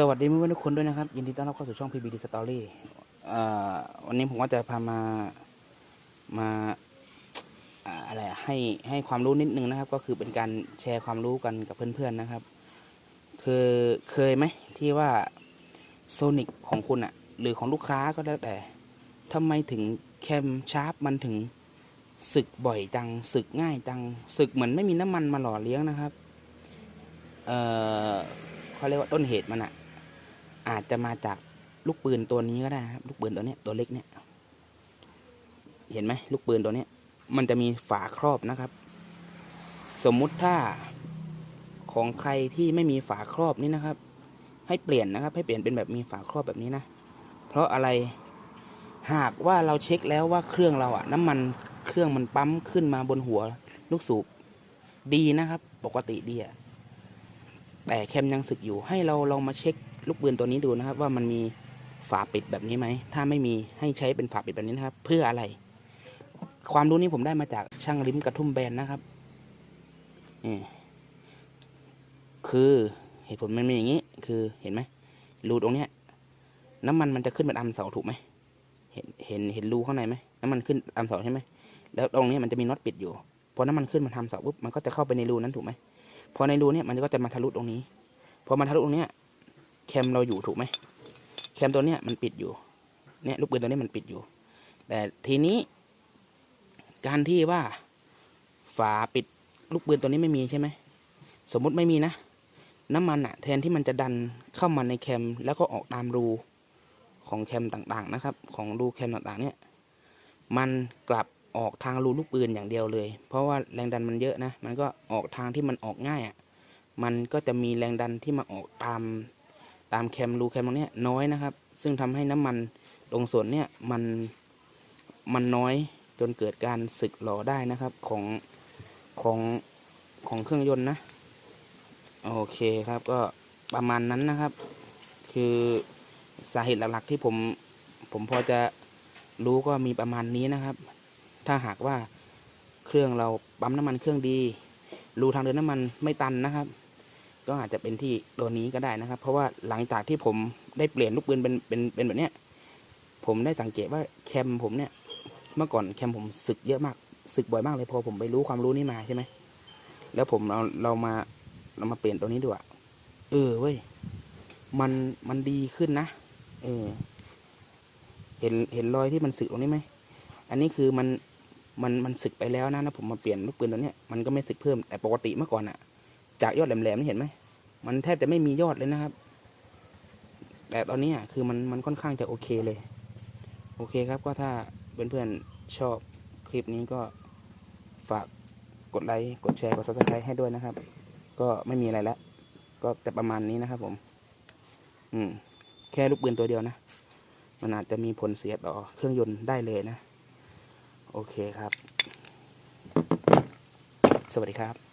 สวัสดีเพื่อนทุกคนด้วยนะครับยินดีต้อนรับเข้าสู่ช่อง PBD Story วันนี้ผมก็จะพามามาอะไรให้ให้ความรู้นิดนึงนะครับ ก็คือเป็นการแชร์ความรู้กันกับเพื่อนๆนะครับ คือเคยไหมที่ว่าโซนิกของคุณอะหรือของลูกค้าก็แล้วแต่ทำไมถึงแคมชาร์ปมันถึงสึกบ่อยจังสึกง่ายจังสึกเหมือนไม่มีน้ำมันมาหล่อเลี้ยงนะครับ เอ่อเขาเรียกว่าต้นเหตุมันอะ อาจจะมาจากลูกปืนตัวนี้ก็ได้ครับ ลูกปืนตัวนี้ตัวเล็กเนี่ย เห็นไหมลูกปืนตัวนี้มันจะมีฝาครอบนะครับ สมมุติถ้าของใครที่ไม่มีฝาครอบนี่นะครับ ให้เปลี่ยนนะครับ ให้เปลี่ยนเป็นแบบมีฝาครอบแบบนี้นะ เพราะอะไรหากว่าเราเช็คแล้วว่าเครื่องเราอะน้ำมันเครื่องมันปั๊มขึ้นมาบนหัวลูกสูบดีนะครับ ปกติดีอะแต่แคมยังสึกอยู่ให้เราลองมาเช็ค ลูกปืนตัวนี้ดูนะครับว่ามันมีฝาปิดแบบนี้ไหม ถ้าไม่มีให้ใช้เป็นฝาปิดแบบนี้นะครับ เพื่ออะไร ความรู้นี้ผมได้มาจากช่างริมกระทุ่มแบนนะครับนี่คือเหตุผลมันมีอย่างนี้ คือเห็นไหมรูตรงเนี้ย น้ำมันมันจะขึ้นเป็นอัมเสาถูกไหมเห็นเห็นเห็นรูข้างในไหมน้ำมันขึ้นอัมเสาใช่ไหมแล้วตรงนี้มันจะมีน็อตปิดอยู่พอน้ำมันขึ้นมาทำเสาปุ๊บมันก็จะเข้าไปในรูนั้นถูกไหมพอในรูเนี่ยมันก็จะมาทะลุตรงนี้ พอมาทะลุตรงเนี้ย แคมเราอยู่ถูกไหมแคมตัวเนี้ยมันปิดอยู่เนี่ยลูกปืนตัวนี้มันปิดอยู่ แต่ทีนี้การที่ว่าฝาปิดลูกปืนตัวนี้ไม่มีใช่ไหมสมมุติไม่มีนะ น้ำมันอะแทนที่มันจะดันเข้ามาในแคม แล้วก็ออกตามรูของแคมต่างๆนะครับ ของรูแคมต่างๆ เนี่ย มันกลับออกทางรูลูกปืนอย่างเดียวเลย เพราะว่าแรงดันมันเยอะนะ มันก็ออกทางที่มันออกง่ายอะ่ะ มันก็จะมีแรงดันที่มาออกตามามแคมรูแคมตรงนี้น้อยนะครับ ซึ่งทำให้น้ำมันตรงส่วนเนี้ยมันมันน้อยจนเกิดการสึกหล่อได้นะครับของของของเครื่องยนต์นะ โอเคครับก็ประมาณนั้นนะครับ คือสาเหตุหลักๆที่ผมผมพอจะรู้ก็มีประมาณนี้นะครับ ถ้าหากว่าเครื่องเราปั๊มน้ำมันเครื่องดี รูทางเดินน้ำมันไม่ตันนะครับ ก็อาจจะเป็นที่ตัวนี้ก็ได้นะครับ เพราะว่าหลังจากที่ผมได้เปลี่ยนลูกปืนเป็นเป็นเป็นแบบเนี้ย ผมได้สังเกตว่าแคมผมเนี่ย เมื่อก่อนแคมผมสึกเยอะมากสึกบ่อยมากเลยพอผมไปรู้ความรู้นี้มาใช่ไหมแล้วผมเราเรามาเรามาเปลี่ยนตัวนี้ดูอะเออเว้ยมันมันดีขึ้นนะเออเห็นเห็นรอยที่มันสึกตรงนี้ไหมอันนี้คือมันมันมันสึกไปแล้วนะนะผมมาเปลี่ยนลูกปืนตัวเนี้ยมันก็ไม่สึกเพิ่มแต่ปกติเมื่อก่อนอะ จากยอดแหลมๆนี่เห็นไหมมันแทบจะไม่มียอดเลยนะครับ แต่ตอนนี้คือมันมันค่อนข้างจะโอเคเลย โอเคครับก็ถ้าเพื่อนๆชอบคลิปนี้ก็ฝากกดไลค์กดแชร์กดซับสไครต์ให้ด้วยนะครับ ก็ไม่มีอะไรแล้วก็จะประมาณนี้นะครับผม อืม แค่ลูกปืนตัวเดียวนะ มันอาจจะมีผลเสียต่อเครื่องยนต์ได้เลยนะ โอเคครับ สวัสดีครับ